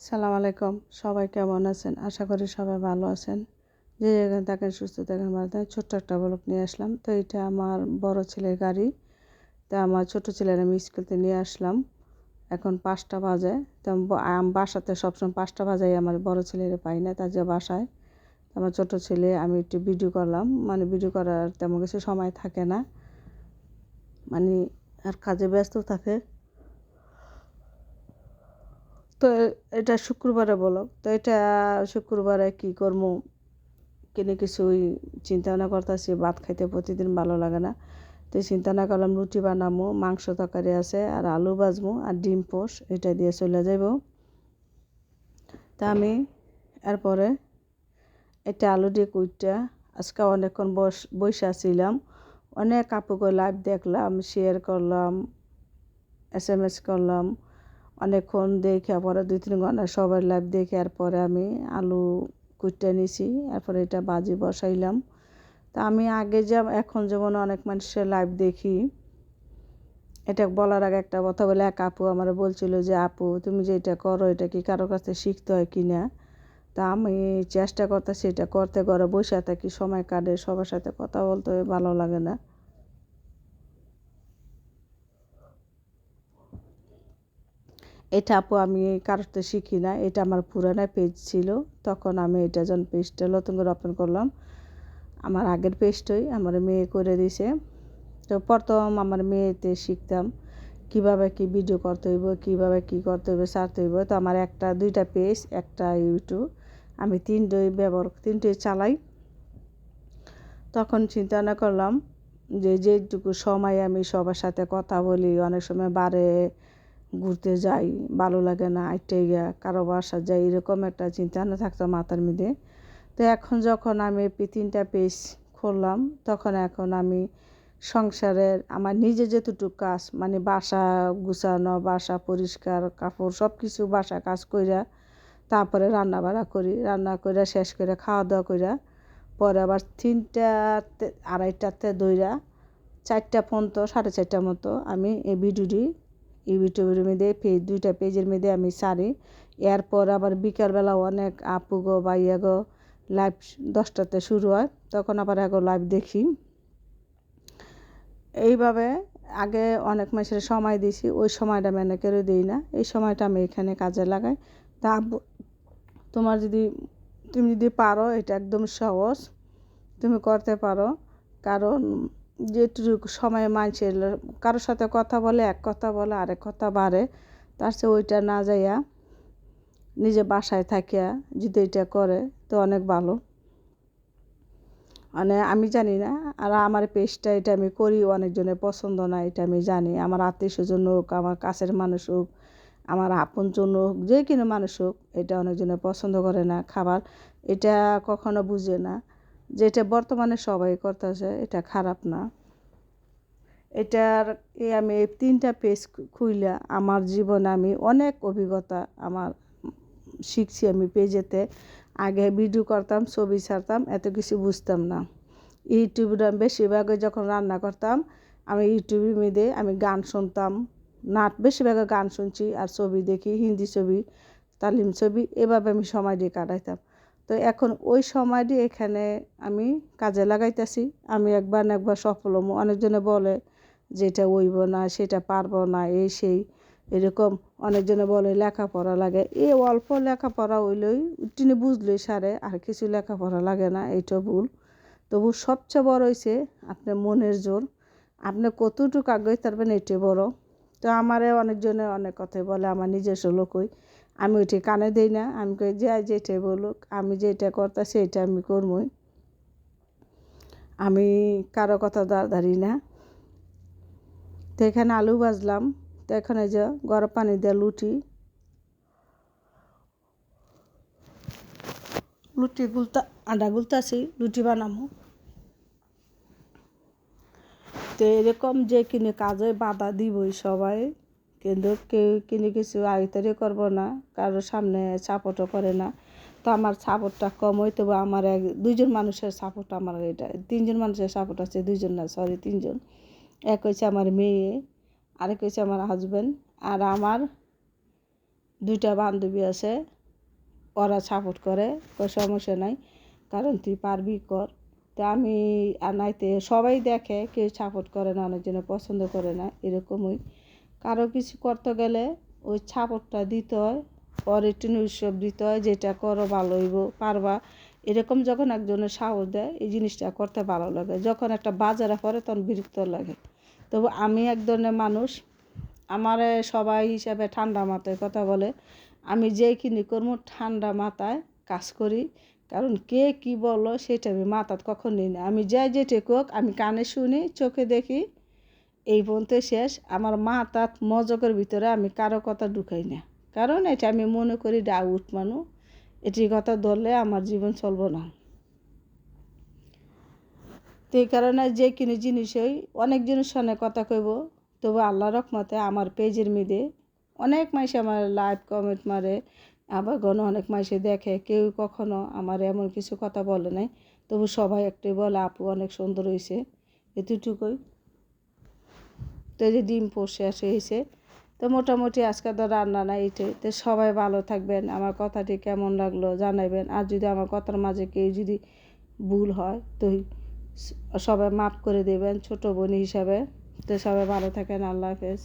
সালাম আলাইকুম। সবাই কেমন আছেন? আশা করি সবাই ভালো আছেন। যে যেখানে থাকেন, সুস্থ থাকেন, ভালো থাকেন, ছোট্ট একটা ব্লক নিয়ে আসলাম। তো এটা আমার বড় ছেলের গাড়ি। তা আমার ছোটো ছেলের আমি স্কুলতে নিয়ে আসলাম। এখন পাঁচটা বাজে। তো বাসাতে সবসময় পাঁচটা বাজাই আমার বড় ছেলের পাই না, তার যে বাসায়। আমার ছোটো ছেলে, আমি একটু ভিডিও করলাম। মানে ভিডিও করার তেমন কিছু সময় থাকে না। মানে আর কাজে ব্যস্ত থাকে। তো এটা শুক্রবারে বলো। তো এটা শুক্রবারে কি করব কিনে কিছুই চিন্তা ভাবনা করতেছি, ভাত খাইতে প্রতিদিন ভালো লাগে না। তো চিন্তা না করলাম রুটি বানাবো মাংস তরকারি আছে, আর আলু ভাজবো আর ডিম পোষ, এটা দিয়ে চলে যাব তা আমি এরপরে এটা আলু দিয়ে কুইটা আজকে অনেকক্ষণ বস বসে আসছিলাম অনেক আপুকে লাইভ দেখলাম শেয়ার করলাম এস এম এস করলাম। অনেকক্ষণ দেখে পরে দুই, তিন ঘণ্টা সবার লাইভ দেখে পরে আমি আলু কুটতে নিছি, এরপরে এটা বাজি বসাইলাম। তা আমি আগে যে, এখন যেমন অনেক মানুষের লাইভ দেখি, এটা বলার আগে একটা কথা বলে, এক আপু আমার বলছিল যে, আপু, তুমি যে এটা করো, এটা কি কারোর কাছে শিখতে হয় কি না? তা আমি চেষ্টা করতেছি এটা করতে, ঘরে বসে থাকি, সময় কাটে, সবার সাথে কথা বলতে ভালো লাগে না। এটা আপু আমি কারোতে শিখি না, এটা আমার পুরানো পেজ ছিল, তখন আমি এটা যখন পেজটা নতুন করে ওপেন করলাম, আমার আগের পেজটাই আমার মেয়ে করে দিছে। তো প্রথম আমার মেয়েতে শিখতাম কীভাবে কি ভিডিও করতে হইব, কীভাবে কি করতে হইব, ছাড়তে হইব। তো আমার একটা, দুইটা পেজ একটা ইউটিউব আমি তিনটেই ব্যবহার তিনটেই চালাই। তখন চিন্তা না করলাম যে যেটুকু সময় আমি সবার সাথে কথা বলি, অনেক সময় বারে ঘুরতে যাই, ভালো লাগে না, আইটে গিয়া কারও বাসা যাই, এরকম একটা চিন্তা না থাকতো মাথার মধ্যে। তো এখন যখন আমি তিনটা পেজ খুললাম, তখন এখন আমি সংসারের আমার নিজে যেতটুকু কাজ মানে বাসা গুছানো, বাসা পরিষ্কার, কাপড় সব কিছু বাসা কাজ কইরা তারপরে রান্না বাড়া করি, রান্না করে শেষ করে খাওয়া দাওয়া কইরা পরে আবার তিনটা আড়াইটাতে দইরা চারটা পর্যন্ত, সাড়ে চারটার মতো আমি এই ভিডিওটি ইউটিউবের মধ্যে পেজ দুইটা পেজের মধ্যে আমি সারি। এরপর আবার বিকালবেলা অনেক আপু গো বাইয়া গো লাইভ দশটাতে শুরু হয়, তখন আবার এগো লাইভ দেখি। এইভাবে আগে অনেক মাসের সময় দিছি, ওই সময়টা আমি অনেকেরও দিই না। এই সময়টা আমি এখানে কাজে লাগাই। তা তোমার যদি, তুমি যদি পারো, এটা একদম সহজ। তুমি করতে পারো। কারণ যেটুকু সময় মানুষের কারোর সাথে কথা বলে, এক কথা বলে, আরেক কথা বাড়ে, তার চেয়ে ওইটা না যাইয়া নিজে বাসায় থাকিয়া যদি এটা করে, তো অনেক ভালো। মানে আমি জানি না, আর আমার পেস্টটা এটা আমি করি অনেকজনের পছন্দ না, এটা আমি জানি। আমার আত্মীয় স্বজন হোক, আমার কাছের মানুষ হোক, আমার আপনজন হোক, যে কোনো মানুষ হোক, এটা অনেকজনের পছন্দ করে না খাবার। এটা কখনো বুঝে না। যেটা বর্তমানে সবাই করতেছে, এটা খারাপ না। এটার এই আমি তিনটা পেজ খুইলা আমার জীবনে আমি অনেক অভিজ্ঞতা আমার শিখছি আমি পেজেতে। আগে ভিডিও করতাম, ছবি ছাড়তাম, এত কিছু বুঝতাম না। ইউটিউবে বেশিরভাগে যখন রান্না করতাম, আমি ইউটিউবের মধ্যে আমি গান শুনতাম, নাট বেশিরভাগে গান শুনছি আর ছবি দেখি, হিন্দি ছবি, তালিম ছবি, এভাবে আমি সময় দিয়ে কাটাইতাম। তো এখন ওই সময়টি এখানে আমি কাজে লাগাইতেছি। আমি একবার না একবার সফল হব অনেকজনে বলে যেটা ওইব না, সেটা পারব না, এই সেই, এরকম অনেকজনে বলে লেখাপড়া লাগে। এই অল্প লেখাপড়া হইলেই তিনি বুঝলেই সারে আর কিছু লেখাপড়া লাগে না, এইটা ভুল। তবু সবচেয়ে বড় হয়েছে আপনার মনের জোর। আপনি কতটুকু আগ্রহী থাকবেন এটাই বড়। তো আমারে অনেকজনে অনেক কথাই বলে, আমার নিজস্ব লোকই। আমি ওইটি কানে দিই না, আমি কই, যে যেটাই বলুক, আমি যেটা করতেছি এটা আমি করবই আমি কারও কথা দাঁড়ি না। তো এখানে আলু ভাজলাম। তো এখানে যে গরম পানি দিয়ে লুটি। লুটি গুলতা আটা গুলতাছি লুটি বানাবো তো এরকম যে কিনে কাজে বাধা দিবই সবাই। কিন্তু কেউ কিনে কিছু আয়তারি করব না কারোর সামনে সাপোর্টও করে না। তো আমার সাপোর্টটা কম হয় তবু আমার এক, দুইজন মানুষের সাপোর্ট আমার এটা, তিনজন মানুষের সাপোর্ট আছে, দুইজন না সরি তিনজন। এক হয়েছে আমার মেয়ে, আরেক হয়েছে আমার হাজব্যান্ড আর আমার দুইটা বান্ধবী আছে, ওরা সাপোর্ট করে, কোনো সমস্যা নাই। কারণ তুই পারবি কর। তো আমি আর নাইতে সবাই দেখে কেউ সাপোর্ট করে না অনেক অনেকজনে পছন্দ করে না, এরকমই। কারও কিছু করতে গেলে ওই সাপোর্টটা দিতে হয়, পরে একটু উৎসব দিতে হয়, যেটা করো ভালো হইব, পারবা। এরকম যখন একজনের সাহস দেয়, এই জিনিসটা করতে ভালো লাগে। যখন একটা বাজারে পড়ে, তখন বিরক্ত লাগে। তবু আমি এক ধরনের মানুষ, আমার সবাই হিসাবে ঠান্ডা মাথায় কথা বলে, আমি যেই কিনি ঠান্ডা মাথায় কাজ করি। কারণ কে কি বলো সেটা আমি মাথাত কখন নিই না। আমি যাই যেটে কোক, আমি কানে শুনি, চোখে দেখি, এই পর্যন্ত শেষ। আমার মাথাত মজকের ভিতরে আমি কারও কথা ঢুকাই না। কারণ এটা আমি মনে করি ডাউট মানু। এটি কথা ধরলে আমার জীবন চলবো না। তো এই কারণে যে কিনে জিনিস হই, অনেক জিনিস অনেক কথা কইব। তবু আল্লাহ রকমতে আমার পেজের মেয়েদে অনেক মাসে আমার লাইভ কমেন্ট মারে। আবার গণ অনেক মাসে দেখে, কেউ কখনো আমার এমন কিছু কথা বলে নাই। তবু সবাই একটাই বলে, আপু, অনেক সুন্দর হয়েছে এতটুকুই? তো যে ডিম পোষে আসে হয়েছে তো মোটামুটি আজকে তো রান্না নাই এইটাই তো সবাই ভালো থাকবেন। আমার কথাটি কেমন লাগল জানাবেন আর যদি আমার কথার মাঝে কেউ যদি ভুল হয়, তো সবাই মাফ করে দেবেন, ছোটো বোন হিসাবে। তো সবাই ভালো থাকেন। আল্লাহ হাফেজ।